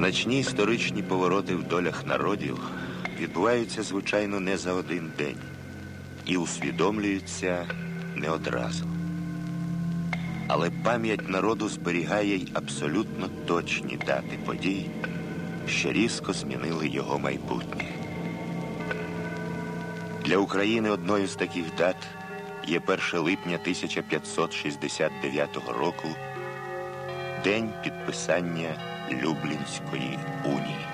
Значні історичні повороти в долях народів відбуваються, звичайно, не за один день і усвідомлюються не одразу. Але пам'ять народу зберігає й абсолютно точні дати подій, що різко змінили його майбутнє. Для України одною з таких дат є 1 липня 1569 року день підписання Люблінської унії.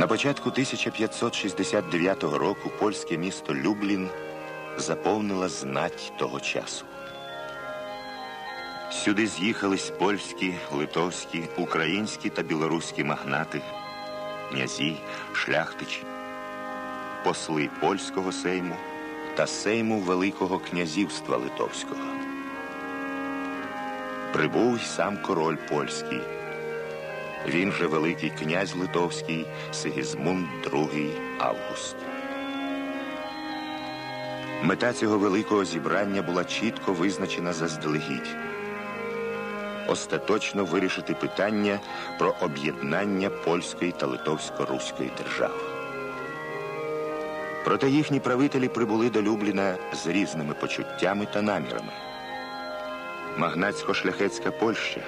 На початку 1569 року польське місто Люблін заповнила знать того часу. Сюди з'їхались польські, литовські, українські та білоруські магнати, князі, шляхтичі, посли польського сейму та сейму Великого князівства Литовського. Прибув й сам король польський. Він же Великий князь Литовський Сигізмунд II Август. Мета цього великого зібрання була чітко визначена заздалегідь. Остаточно вирішити питання про об'єднання польської та литовсько-руської держав. Проте їхні правителі прибули до Любліна з різними почуттями та намірами. Магнатсько-шляхетська Польща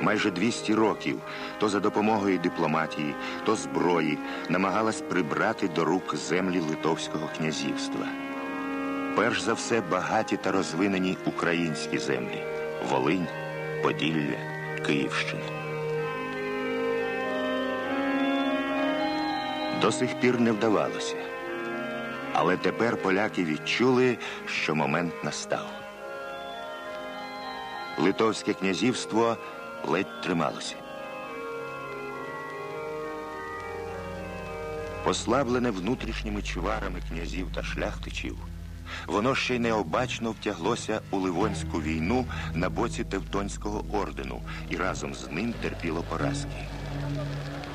майже 200 років то за допомогою дипломатії, то зброї намагалась прибрати до рук землі Литовського князівства. Перш за все багаті та розвинені українські землі Волинь, Поділля, Київщина. До сих пір не вдавалося. Але тепер поляки відчули, що момент настав. Литовське князівство ледь трималося. Послаблене внутрішніми чуварами князів та шляхтичів, воно ще й необачно втяглося у Ливонську війну на боці Тевтонського ордену і разом з ним терпіло поразки.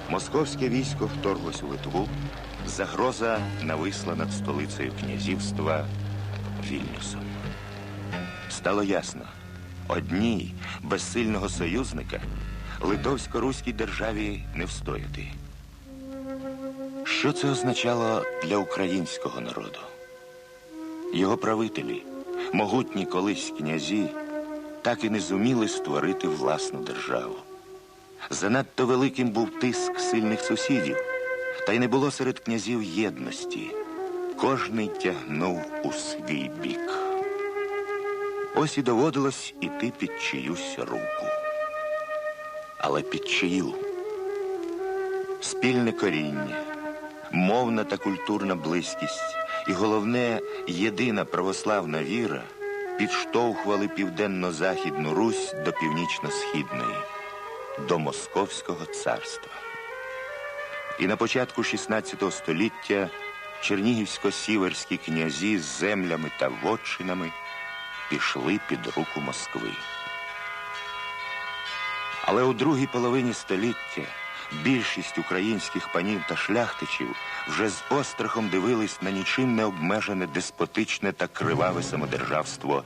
Московське військо вторглось у Литву, загроза нависла над столицею князівства Вільнюсом. Стало ясно, одній без сильного союзника литовсько-руській державі не встояти. Що це означало для українського народу? Його правителі, могутні колись князі, так і не зуміли створити власну державу. Занадто великим був тиск сильних сусідів, та й не було серед князів єдності. Кожний тягнув у свій бік. Ось і доводилось іти під чиюсь руку. Але під чию спільне коріння, мовна та культурна близькість і головне єдина православна віра підштовхували південно-західну Русь до північно-східної, до Московського царства. І на початку XVI століття чернігівсько-сіверські князі з землями та вотчинами пішли під руку Москви. Але у другій половині століття більшість українських панів та шляхтичів вже з острахом дивились на нічим не обмежене деспотичне та криваве самодержавство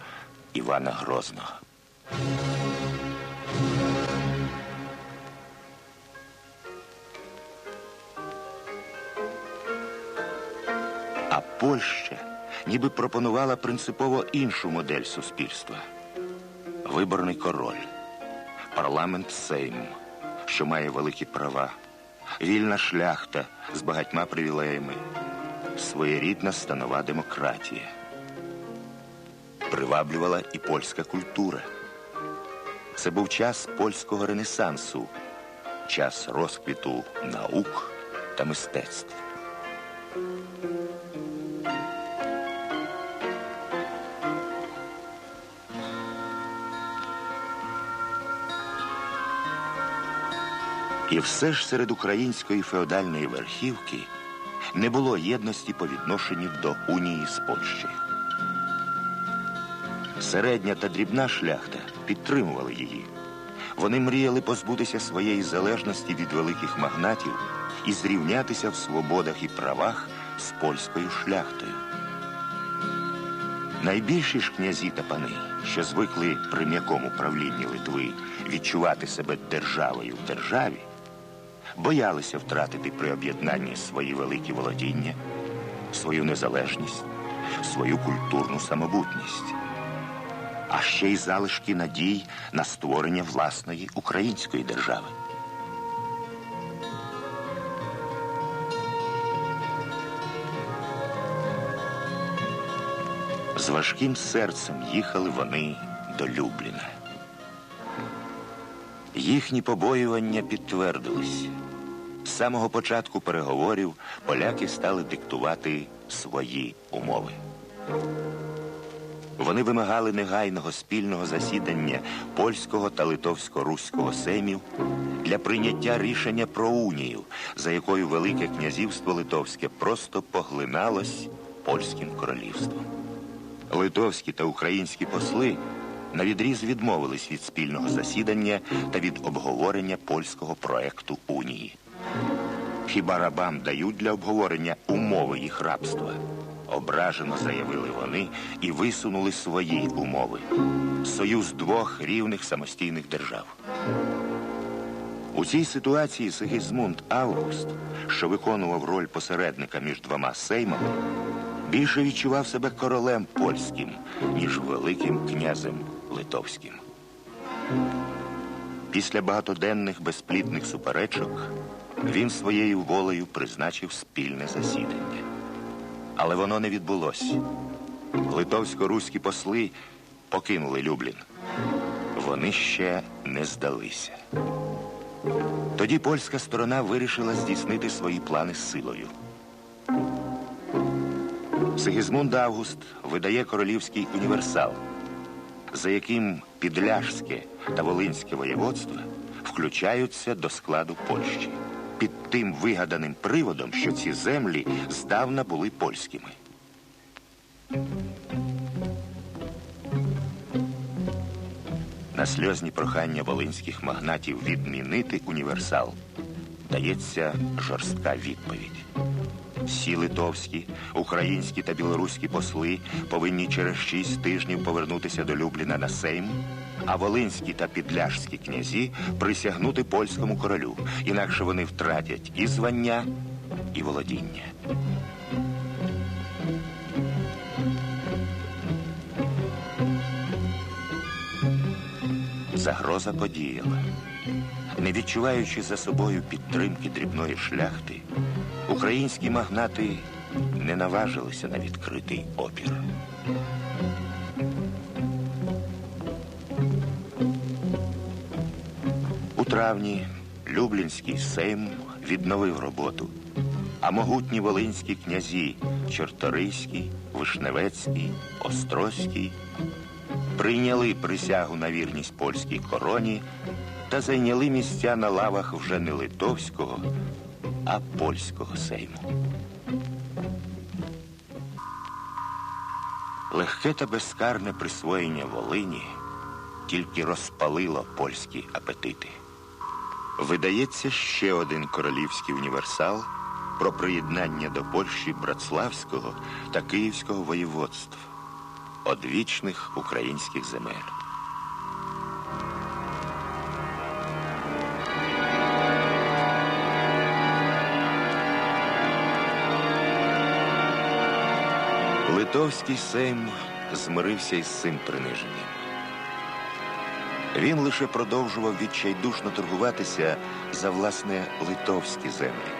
Івана Грозного. А Польща ніби пропонувала принципово іншу модель суспільства. Виборний король, парламент Сейм, що має великі права, вільна шляхта з багатьма привілеями, своєрідна станова демократія. Приваблювала і польська культура. Це був час польського ренесансу, час розквіту наук та мистецтв. І все ж серед української феодальної верхівки не було єдності по відношенню до унії з Польщею. Середня та дрібна шляхта підтримували її. Вони мріяли позбутися своєї залежності від великих магнатів і зрівнятися в свободах і правах з польською шляхтою. Найбільші ж князі та пани, що звикли при м'якому правлінні Литви відчувати себе державою в державі, боялися втратити при об'єднанні свої великі володіння, свою незалежність, свою культурну самобутність, а ще й залишки надій на створення власної української держави. З важким серцем їхали вони до Любліна. Їхні побоювання підтвердились. З самого початку переговорів поляки стали диктувати свої умови. Вони вимагали негайного спільного засідання польського та литовсько-руського сеймів для прийняття рішення про унію, за якою Велике князівство Литовське просто поглиналось польським королівством. Литовські та українські посли навідріз відмовились від спільного засідання та від обговорення польського проекту унії. Хіба рабам дають для обговорення умови їх рабства? Ображено заявили вони і висунули свої умови союз двох рівних самостійних держав. У цій ситуації Сигізмунд Август, що виконував роль посередника між двома сеймами, більше відчував себе королем польським, ніж великим князем литовським. Після багатоденних безплідних суперечок він своєю волею призначив спільне засідання. Але воно не відбулося. Литовсько-руські посли покинули Люблін. Вони ще не здалися. Тоді польська сторона вирішила здійснити свої плани силою. Сигізмунд Август видає королівський універсал, за яким Підляжське та Волинське воєводства включаються до складу Польщі під тим вигаданим приводом, що ці землі здавна були польськими. На сльозні прохання волинських магнатів відмінити універсал дається жорстка відповідь. Всі литовські, українські та білоруські посли повинні через шість тижнів повернутися до Любліна на Сейм, а волинські та підляжські князі присягнути польському королю, інакше вони втратять і звання, і володіння. Загроза подіяла. Не відчуваючи за собою підтримки дрібної шляхти, українські магнати не наважилися на відкритий опір. Травні Люблінський сейм відновив роботу, а могутні волинські князі Чорторийський, Вишневецький, Острозький прийняли присягу на вірність польській короні та зайняли місця на лавах вже не литовського, а польського сейму. Легке та безкарне присвоєння Волині тільки розпалило польські апетити. Видається ще один королівський універсал про приєднання до Польщі Братславського та Київського воєводств, одвічних українських земель. Литовський сейм змирився із цим приниженням. Він лише продовжував відчайдушно торгуватися за власне литовські землі,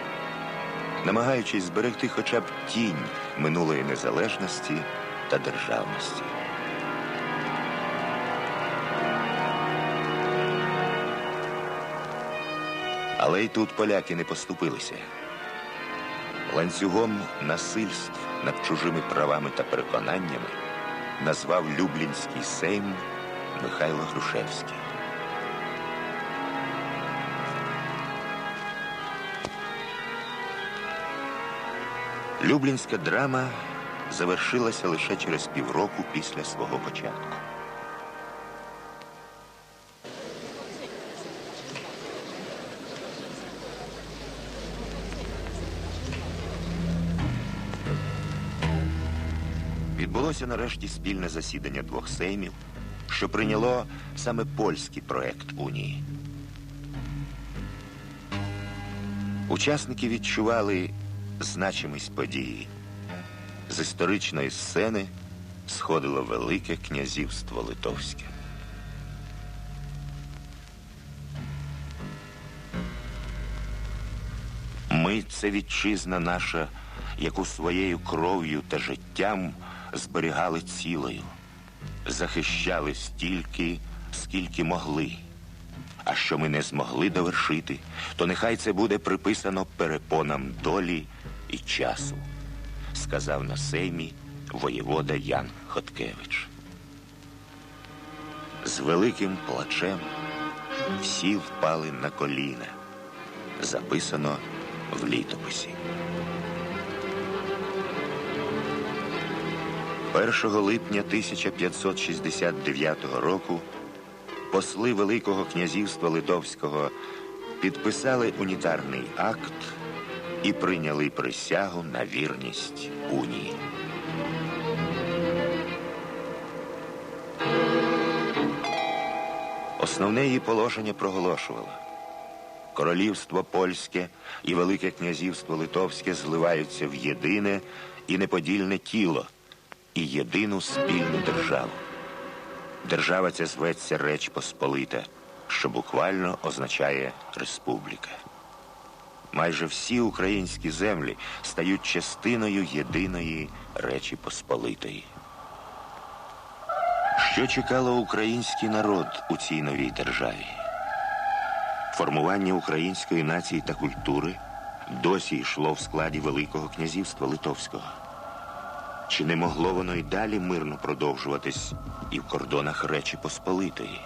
намагаючись зберегти хоча б тінь минулої незалежності та державності. Але й тут поляки не поступилися. Ланцюгом насильств над чужими правами та переконаннями назвав Люблінський сейм Михайло Грушевський. Люблінська драма завершилася лише через півроку після свого початку. Відбулося нарешті спільне засідання двох сеймів що прийняло саме польський проект унії. Учасники відчували значимість події. З історичної сцени сходило Велике князівство Литовське. Ми це вітчизна наша, яку своєю кров'ю та життям зберігали цілою, захищали стільки, скільки могли. А що ми не змогли довершити, то нехай це буде приписано перепонам долі і часу, сказав на сеймі воєвода Ян Хоткевич. З великим плачем всі впали на коліна. Записано в літописі. 1 липня 1569 року посли Великого князівства Литовського підписали унітарний акт і прийняли присягу на вірність унії. Основне її положення проголошувало. Королівство польське і Велике князівство Литовське зливаються в єдине і неподільне тіло і єдину спільну державу. Держава ця зветься Реч Посполита, що буквально означає республіка. Майже всі українські землі стають частиною єдиної Речі Посполитої. Що чекало український народ у цій новій державі? Формування української нації та культури досі йшло в складі Великого князівства Литовського. Чи не могло воно й далі мирно продовжуватись і в кордонах Речі Посполитої?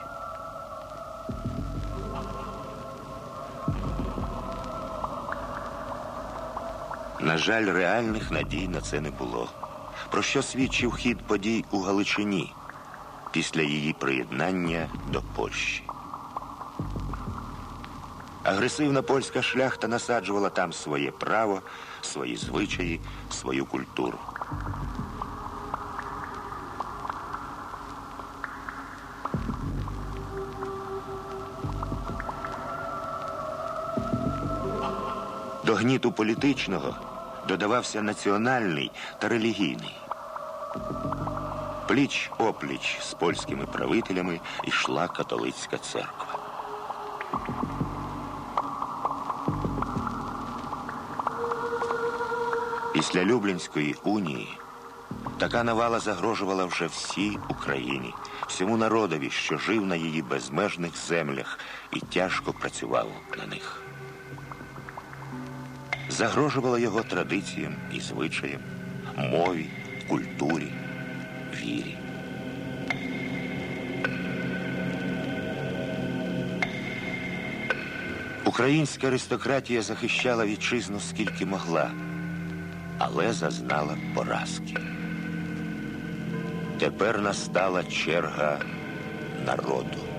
На жаль, реальних надій на це не було. Про що свідчив хід подій у Галичині після її приєднання до Польщі? Агресивна польська шляхта насаджувала там своє право, свої звичаї, свою культуру. До гніту політичного додавався національний та релігійний. Пліч опліч з польськими правителями йшла католицька церква. Після Люблінської унії така навала загрожувала вже всій Україні, всьому народові, що жив на її безмежних землях і тяжко працював на них. Загрожувала його традиціям і звичаям, мові, культурі, вірі. Українська аристократія захищала вітчизну скільки могла, але зазнала поразки. Тепер настала черга народу.